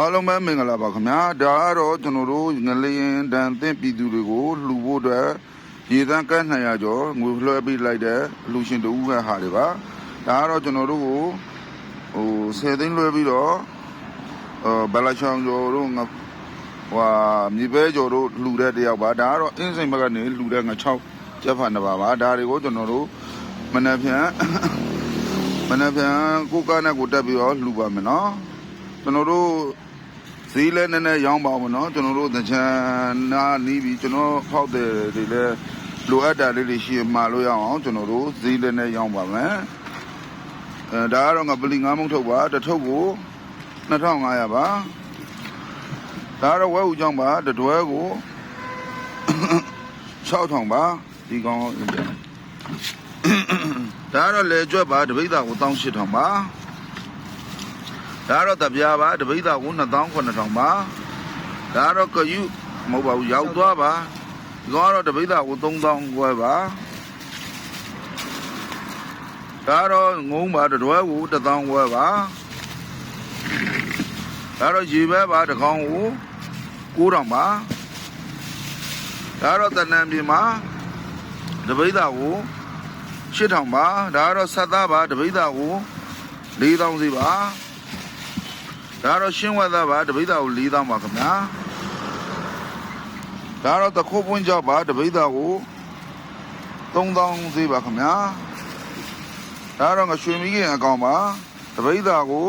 အားလုံးပဲမင်္ဂလာပါခင်ဗျာဒါကတော့ကျွန်တော်တို့ငလျင်တန်သင့်ပြည်သူတွေကိုလှူဖို့အတွက်ရေသန်းကတ်200ကျော်ငွေလွှဲပေးလိုက်တဲ့အလူရှင်တူကဟာတွေပါဒါကတော့ကျွန်တော်တို့ကိုဟို10သိန်းလွှဲပြီးတော့အဲဘလာချောင်းကျော်တို့ငါဟွာမြေပဲကျော်တို့လှူတဲ့တယောက်ပါဒါကတော့အင်းစိန်ဘက်ကနေလှူတဲ့ငါ6ကျက်ဖန်တစ်ပါပါဒါတွေကိုကျွန်တော်တို့မနေ့ဖြန်မနေ့ဖြန်ကိုကနဲ့ကိုတက်ပြီးတော့လှူပါမယ်နော်ကျွန်တော်တို့ ဈေးလည်းနည်းနည်းရောင်းပါဦးမနော်ကျွန်တော်တို့တချန်နာနီးပြီးကျွန်တော်ဖောက်တယ်တွေလည်းလိုအပ်တာလေးတွေရှိရင်မှာလို့ရအောင်ကျွန်တော်တို့ဈေးလည်းနဲ့ရောင်းပါမယ်အဲဒါကတော့ငါပလီငါးမုံထုတ်ပါတစ်ထုတ်ကို2500ပါဒါကတော့ဝဲဦးကြောင်းပါတတွဲကို6000ပါဒီကောင်ဒါကတော့လေကျွတ်ပါတပိတ်တာကို18000ပါ ဒါကတော့တပြားပါတပိဿာကို2900ပါဒါကတော့ကယူမဟုတ်ပါဘူးရောက်သွားပါဒီကောင်ကတော့တပိဿာကို3000ကျွဲပါဒါကတော့ငုံပါတတွဲကို1000ကျွဲပါဒါတော့ရေပဲပါတကောင်ကို9000ပါဒါကတော့တဏ္ဍန်ပြည်မှာတပိဿာကို8000ပါဒါကတော့ဆက်သားပါတပိဿာကို4000စီပါ ဒါကတော့ရှင်းဝက်သားပါတပိဿာကို၄000ပါခင်ဗျာဒါကတော့တခိုးပွင့်ကြောက်ပါတပိဿာကို3000သေးပါခင်ဗျာဒါကတော့ငရွှေမီးခင်အကောင်ပါတပိဿာကို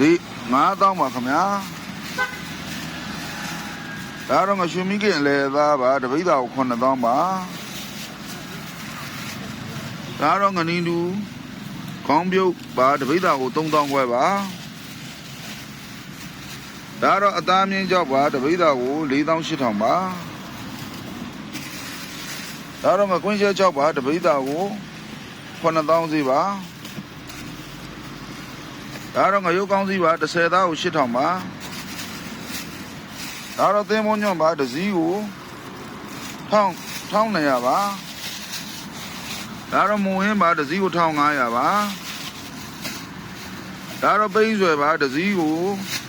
၄9000ပါခင်ဗျာဒါကတော့ငရွှေမီးခင်အလေသားပါတပိဿာကို9000ပါဒါကတော့ငနင်းတူခေါင်းပြုတ်ပါတပိဿာကို3000ခွဲပါ ဒါတော့အသားမြင့်ကြောက်ပါတပိဿာကို4800ပါဒါတော့ငကွင်းချက်ကြောက်ပါတပိဿာကို9000စီပါဒါတော့ငရုတ်ကောင်းစီပါ30သားကို8000ပါဒါတော့သင်းမွန်ညွန့်ပါတစည်းကို1000 1200ပါဒါတော့မုံဟင်းပါတစည်းကို1500ပါဒါတော့ပိန်းဆွဲပါတစည်းကို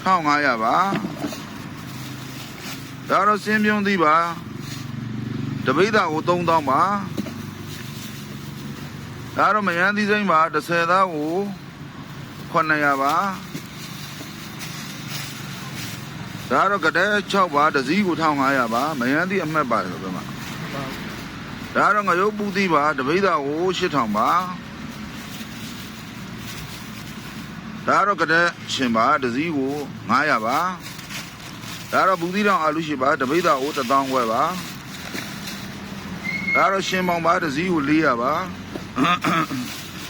1500ပါဒါတော့စင်းပြုံးသီးပါတပိဿာကို3000ပါဒါတော့မယန်းသီးစိမ့်ပါ30သားကို900ပါဒါတော့ကတဲ့6ပါတစည်းကို1500ပါမယန်းသီးအမှတ်ပါတယ်လို့ပြောမှာဒါတော့ငရုတ်ပူသီးပါတပိဿာကို8000ပါ ဒါတော့ကတဲ့ရှင်ပါတစည်းကို900ပါဒါတော့ဘူးသီးတောင်အာလူရှိပါတပိဿာကို1000ခွဲပါဒါတော့ရှင်ပေါင်ပါတစည်းကို400ပါ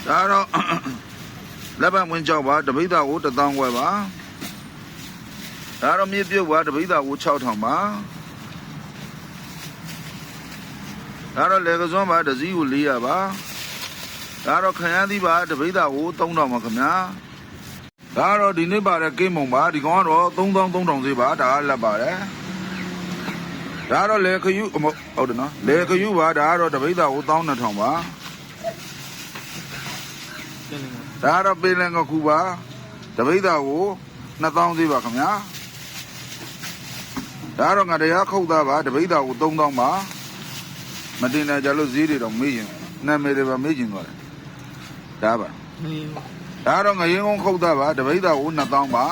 ဒါတော့လက်ပတ်ဝင်ကြောက်ပါတပိဿာကို1000ခွဲပါဒါတော့မြေပြုတ်ပါတပိဿာကို6000ပါဒါတော့လေကစွန်းပါတစည်းကို400ပါဒါတော့ခရမ်းသီးပါတပိဿာကို3000ပါခင်ဗျာ ဒါကတော့ဒီနေ့ပါတဲ့ကိမုံပါဒီကောင်ကတော့3000 3000ဈေးပါဒါကလက်ပါတယ်ဒါကတော့လေခယူအမဟုတ်ဟုတ်တယ်နော်လေခယူပါဒါကတော့တပိဿာကို12000ပါဒါကတော့ပင်လင်ကခုပါတပိဿာကို2000ဈေးပါခင်ဗျာဒါကတော့ငါတရားခုတ်သားပါတပိဿာကို3000ပါမတင်တယ်ကြလို့ဈေးတွေတော့မေးရင်နာမည်တွေပါမေးကျင်သွားတယ်ဒါပါ ဒါတော့ငရင်ကုန်းခုတ်သားပါတပိဿာကို2000ပါ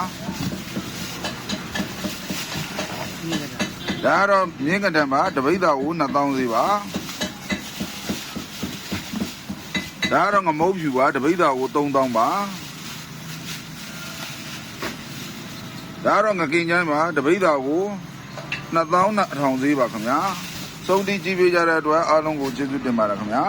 ဒါတော့မြင်းကတံပါတပိဿာကို2000စီပါဒါတော့ငမုတ်ဖြူပါတပိဿာကို3000ပါဒါတော့ငကင်ချမ်းပါတပိဿာကို2000နဲ့အထောင်စီပါခင်ဗျာစုံတီးကြည့်ပေးကြတဲ့အတွက်အားလုံးကိုကျေးဇူးတင်ပါတယ်ခင်ဗျာ